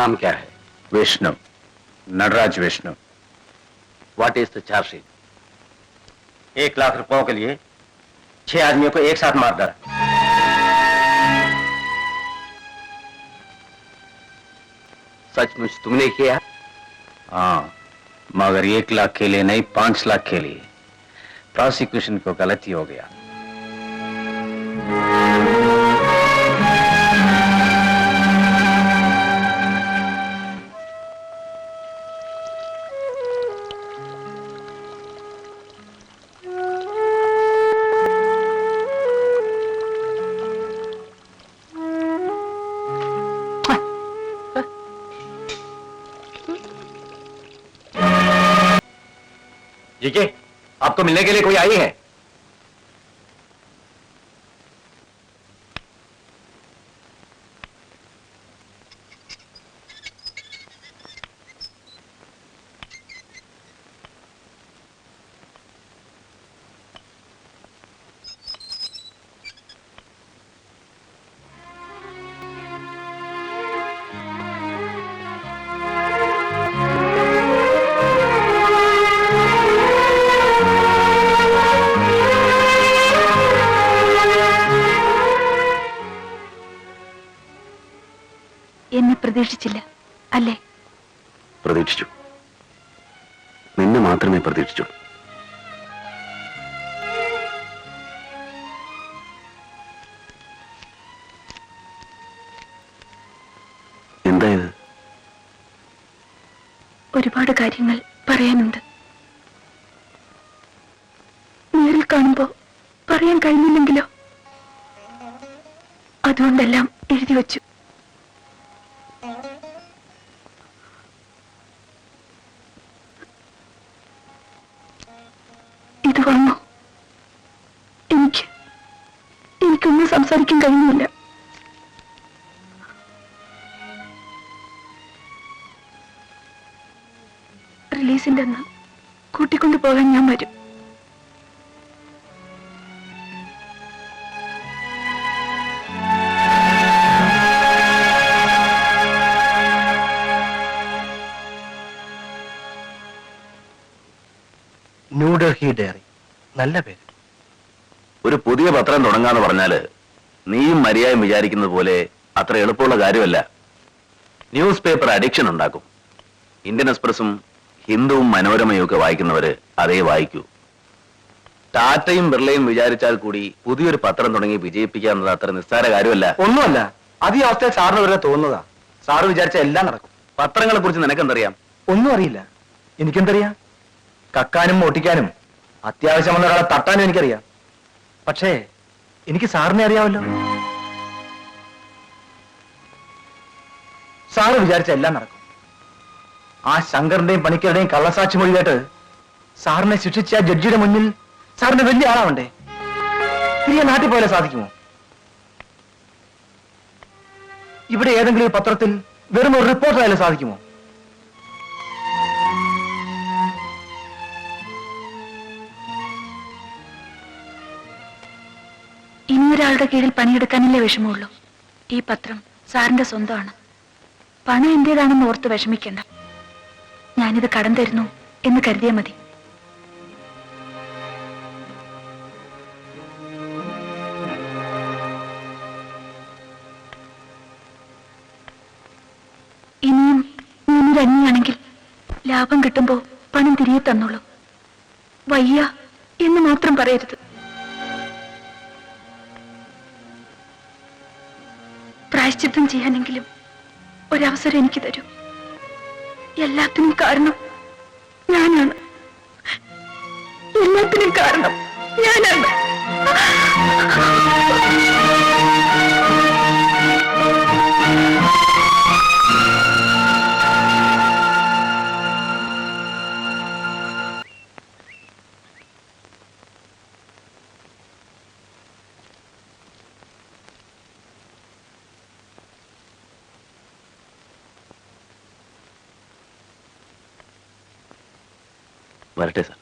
नाम क्या है? Vishnu Natraj Vishnu what is the chargesheet एक लाख रुपयों के लिए छह आदमियों को एक साथ मार डाला सचमुच तुमने किया? हाँ मगर एक लाख के लिए नहीं पाँच लाख के लिए। प्रोसिक्यूशन को गलती हो गया। जीके आपको मिलने के लिए कोई आई है? പ്രതീക്ഷിച്ചില്ല. അല്ലേ? പ്രതീക്ഷിച്ചു. നിന്നെ മാത്രമേ പ്രതീക്ഷിച്ചു. എന്തായത്? ഒരുപാട് കാര്യങ്ങൾ പറയാനുണ്ട്. നേരിൽ കാണുമ്പോ പറയാൻ കഴിഞ്ഞില്ലെങ്കിലോ? അതുകൊണ്ടെല്ലാം എഴുതി വച്ചു. എനിക്കൊന്നും സംസാരിക്കാൻ കഴിയുന്നില്ല. റിലീസിന്റെ അന്ന് കൂട്ടിക്കൊണ്ടു പോകാൻ ഞാൻ വരും. ന്യൂഡൽഹി ഡയറി. നല്ല പേര്. ഒരു പുതിയ പത്രം തുടങ്ങാന്ന് പറഞ്ഞാൽ നീയും മര്യാദയും വിചാരിക്കുന്നത് പോലെ അത്ര എളുപ്പമുള്ള കാര്യമല്ല. ന്യൂസ് പേപ്പർ അഡിക്ഷൻ ഉണ്ടാക്കും. ഇന്ത്യൻ എക്സ്പ്രസും ഹിന്ദുവും മനോരമയും ഒക്കെ വായിക്കുന്നവര് അതേ വായിക്കൂ. ടാറ്റയും ബിർളയും വിചാരിച്ചാൽ കൂടി പുതിയൊരു പത്രം തുടങ്ങി വിജയിപ്പിക്കുക എന്നത് അത്ര നിസ്സാര കാര്യമല്ല. ഒന്നുമല്ല അത് ഈ അവസ്ഥയിൽ സാറിന് വരെ തോന്നുന്നതാ. സാറ് വിചാരിച്ച എല്ലാം നടക്കും. പത്രങ്ങളെ കുറിച്ച് നിനക്കെന്തറിയാം? ഒന്നും അറിയില്ല. എനിക്കെന്തറിയാം? കക്കാനും മോട്ടിക്കാനും അത്യാവശ്യം വന്ന ഒരാളെ തട്ടാനും എനിക്കറിയാം. പക്ഷേ എനിക്ക് സാറിനെ അറിയാമല്ലോ. സാറ് വിചാരിച്ച എല്ലാം നടക്കും. ആ ശങ്കറിന്റെയും പണിക്കരുടെയും കള്ളസാക്ഷി മൊഴി കേട്ട് സാറിനെ ശിക്ഷിച്ച ജഡ്ജിയുടെ മുന്നിൽ സാറിന് വലിയ ആളാവണ്ടേ? തിരികെ നാട്ടിൽ പോലെ സാധിക്കുമോ? ഇവിടെ ഏതെങ്കിലും പത്രത്തിൽ വെറും ഒരു റിപ്പോർട്ടറായാലും സാധിക്കുമോ? ഇനിയൊരാളുടെ കീഴിൽ പണിയെടുക്കാനല്ലേ വിഷമമുള്ളൂ? ഈ പത്രം സാറിന്റെ സ്വന്തമാണ്. പണം എന്റേതാണെന്ന് ഓർത്ത് വിഷമിക്കണ്ട. ഞാനിത് കടം തരുന്നു എന്ന് കരുതിയാൽ മതി. ഇനിയും ഞാനൊരു തന്നെയാണെങ്കിൽ ലാഭം കിട്ടുമ്പോ പണം തിരികെ തന്നോളൂ. വയ്യ എന്ന് മാത്രം പറയരുത്. പ്രായശ്ചിത്തം ചെയ്യാനെങ്കിലും ഒരവസരം എനിക്ക് തരൂ. എല്ലാത്തിനും കാരണം ഞാനാണ്. എല്ലാത്തിനും കാരണം ഞാനാണ്. വരട്ടെ സാർ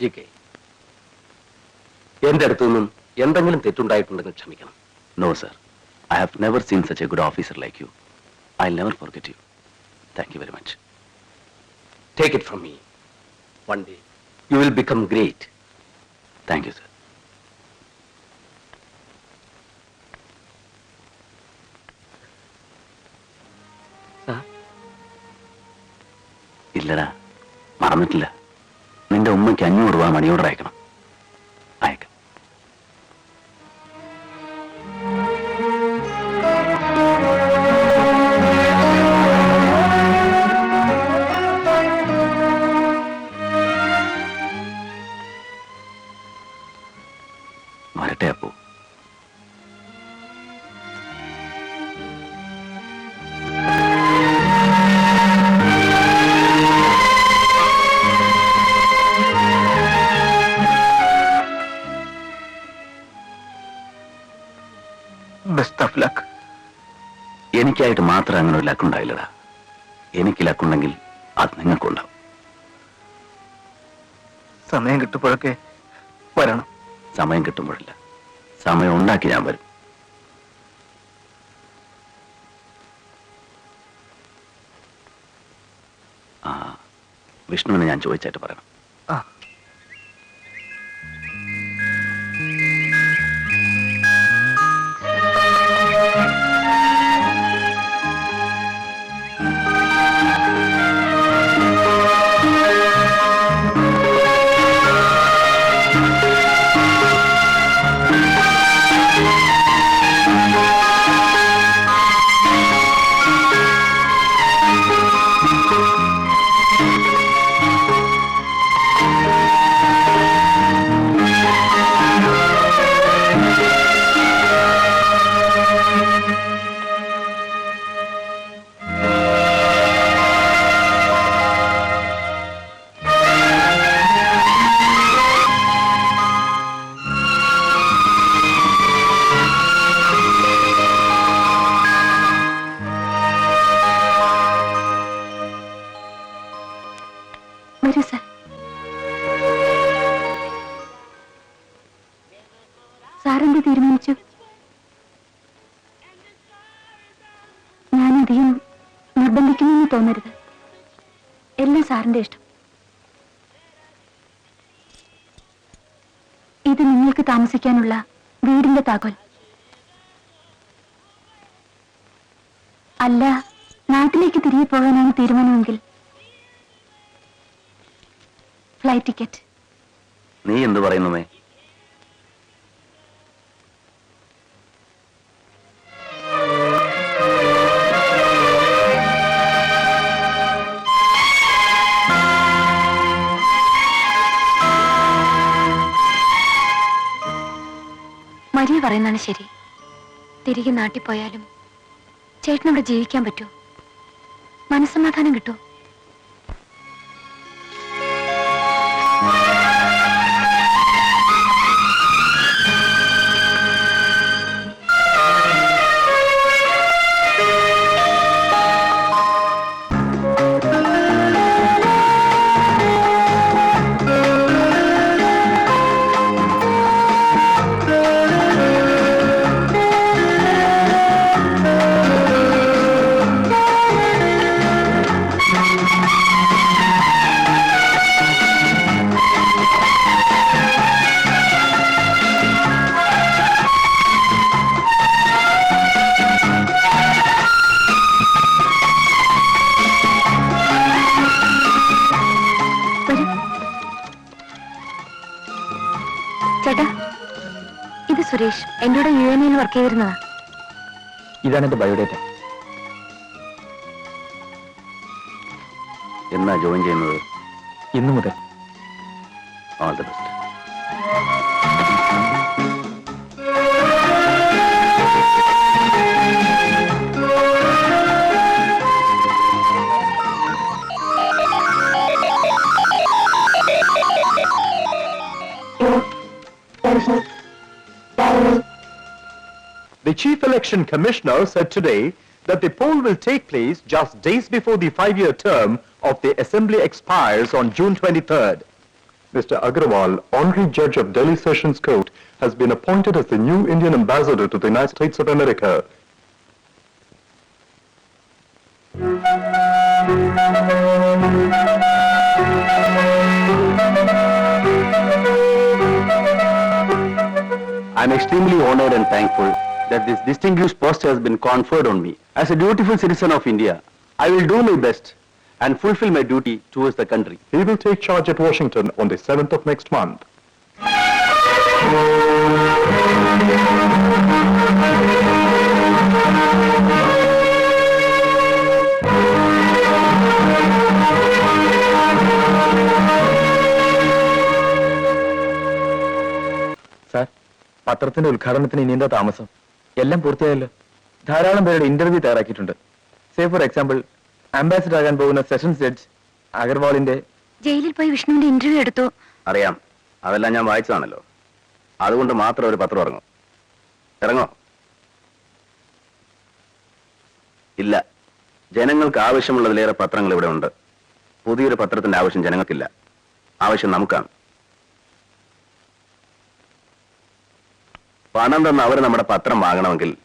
ജി കെ എന്റെ അടുത്തു നിന്നും എന്തെങ്കിലും തെറ്റുണ്ടായിട്ടുണ്ടെന്ന് ക്ഷമിക്കണം no sir I have never seen such a good officer like you. I'll never forget you. Thank you very much. Take it from me. One day, you will become great. Thank you, sir. ഇല്ലടാ. മറന്നിട്ടില്ല. നിന്റെ ഉമ്മയ്ക്ക് അഞ്ഞൂറ് രൂപ മണിയോടെ അയക്കണം. Best of luck എനിക്കായിട്ട് മാത്രം അങ്ങനെ ഒരു ലക്കുണ്ടായില്ലടാ എനിക്ക് ലക്കുണ്ടെങ്കിൽ അത് നിങ്ങൾക്കുണ്ടാവും. സമയം കിട്ടുമ്പോഴൊക്കെ വരണം. സമയം കിട്ടുമ്പോഴില്ല. സമയം ഉണ്ടാക്കി ഞാൻ വരും. ആ വിഷ്ണുവിനെ ഞാൻ ചോദിച്ചായിട്ട് പറയണം. ആ. തോന്നരുത്. എല്ലാം സാറിന്റെ ഇഷ്ടം. ഇത് നിങ്ങൾക്ക് താമസിക്കാനുള്ള വീടിന്റെ താക്കോൽ. അല്ല നാട്ടിലേക്ക് തിരികെ പോകാനാണ് തീരുമാനമെങ്കിൽ. Flight ticket. നീ എന്ത് പറയുന്നുമേ മരിയ പറയുന്നതാണ് ശരി. തിരികെ നാട്ടിൽ പോയാലും ചേട്ടനവിടെ ജീവിക്കാൻ പറ്റുമോ? മനസ്സമാധാനം കിട്ടുമോ? ഇത് എന്റെ കൂടെ യു എൻ എയിൽ വർക്ക് ചെയ്തിരുന്നതാ. ഇതാണ് എന്റെ ബയോഡേറ്റ. എന്നാ ജോയിൻ ചെയ്യുന്നത്? ഇന്നു മുതൽ all the best The Chief Election Commissioner said today that the poll will take place just days before the five-year term of the Assembly expires on June 23rd. Mr. Agrawal, Honorary Judge of Delhi Sessions Court, has been appointed as the new Indian Ambassador to the United States of America. I'm extremely honored and thankful that this distinguished post has been conferred on me. As a dutiful citizen of India, I will do my best and fulfill my duty towards the country. He will take charge at Washington on the 7th of next month. Sir പത്രത്തിന്റെ ഉദ്ഘാടനത്തിന് ഇനി എന്താ താമസം എല്ലാം പൂർത്തിയായല്ലോ. ധാരാളം പേരുടെ interview തയ്യാറാക്കിയിട്ടുണ്ട്. Say for example ambassador ആകാൻ പോകുന്ന സെഷൻസ് ജഡ്ജ് അഗർവാളിന്റെ ജയിലിൽ പോയി വിഷ്ണുവിന്റെ ഇന്റർവ്യൂ എടുത്തു? അറിയാം. അതെല്ലാം ഞാൻ വായിച്ചതാണല്ലോ. അതുകൊണ്ട് മാത്രം ഒരു പത്രം ഇറങ്ങും. ഇറങ്ങോ? ഇല്ല. ജനങ്ങൾക്ക് ആവശ്യമുള്ളതിലേറെ പത്രങ്ങൾ ഇവിടെ ഉണ്ട്. പുതിയൊരു പത്രത്തിന്റെ ആവശ്യം ജനങ്ങൾക്കില്ല. ആവശ്യം നമുക്കാണ്. പണം തന്ന അവർ നമ്മുടെ പത്രം വാങ്ങണമെങ്കിൽ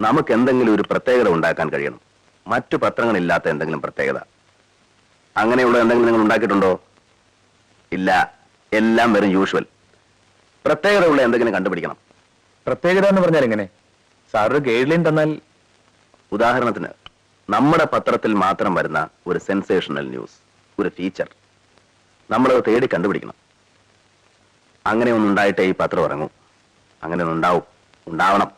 നമുക്ക് എന്തെങ്കിലും ഒരു പ്രത്യേകത ഉണ്ടാക്കാൻ കഴിയണം. മറ്റു പത്രങ്ങളില്ലാത്ത എന്തെങ്കിലും പ്രത്യേകത. അങ്ങനെയുള്ള എന്തെങ്കിലും നിങ്ങൾ ഉണ്ടാക്കിയിട്ടുണ്ടോ? ഇല്ല. എല്ലാം വെറും യൂഷ്വൽ പ്രത്യേകത ഉള്ള എന്തെങ്കിലും കണ്ടുപിടിക്കണം. പ്രത്യേകത എന്ന് പറഞ്ഞാൽ എങ്ങനെ? സാർ ഒരു ഗൈഡ് ലൈൻ തന്നാൽ ഉദാഹരണത്തിന് നമ്മുടെ പത്രത്തിൽ മാത്രം വരുന്ന ഒരു സെൻസേഷണൽ ന്യൂസ് ഒരു ഫീച്ചർ നമ്മളത് തേടി കണ്ടുപിടിക്കണം. അങ്ങനെ ഒന്നുണ്ടായിട്ടേ ഈ പത്രം ഇറങ്ങൂ. അങ്ങനെ ഉണ്ടാവും ഉണ്ടാവണം.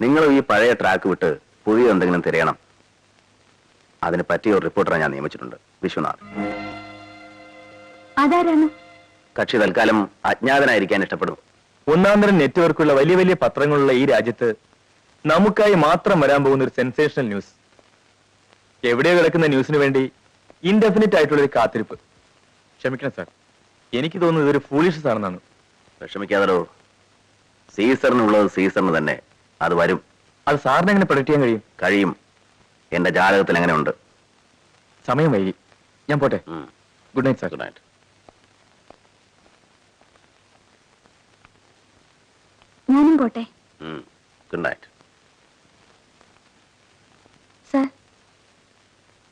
നിങ്ങൾ ഈ പഴയ ട്രാക്ക് വിട്ട് പുതിയ എന്തെങ്കിലും തിരയണം. അതിന് പറ്റിയ ഒരു റിപ്പോർട്ടറെ ഞാൻ നിയമിച്ചിട്ടുണ്ട്. വിശ്വനാഥ്. അതാരാണ്? കക്ഷി തൽക്കാലം അജ്ഞാതനായിരിക്കാൻ ഇഷ്ടപ്പെടും ഒന്നാം തരം നെറ്റ്വർക്കുള്ള വലിയ വലിയ പത്രങ്ങളുള്ള ഈ രാജ്യത്ത് നമുക്കായി മാത്രം വരാൻ പോകുന്ന ഒരു സെൻസേഷണൽ ന്യൂസ് എവിടെയോ കിടക്കുന്ന ന്യൂസിന് വേണ്ടി ഇൻഡെഫിനിറ്റ് ആയിട്ടുള്ള ഒരു കാത്തിരിപ്പ്. ക്ഷമിക്കണം സാർ. എനിക്ക് തോന്നുന്നത് ഇതൊരു ഫൂളിഷസ് ആണെന്നാണ് വിഷമിക്കാതോ സീസറിനുള്ളത് സീസറിന് തന്നെ. അത് വരും. അത് സാറിന് എങ്ങനെ പ്രൊഡക്റ്റ് ചെയ്യാൻ കഴിയും? കഴിയും. എന്റെ ജാതകത്തിൽ എങ്ങനെ ഉണ്ട് സമയം വൈകി. ഞാൻ പോട്ടെ. Good night sir good night ഞാനും പോട്ടെ. ഗുഡ് നൈറ്റ് സാർ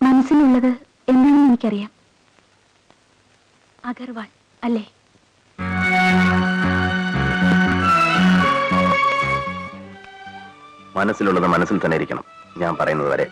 മനസ്സിലുള്ളത് എന്താണെന്ന് എനിക്കറിയാം. അഗർവാൾ അല്ലേ? മനസ്സിലുള്ളത് മനസ്സിൽ തന്നെ ഇരിക്കണം. ഞാൻ പറയുന്നത് വരെ.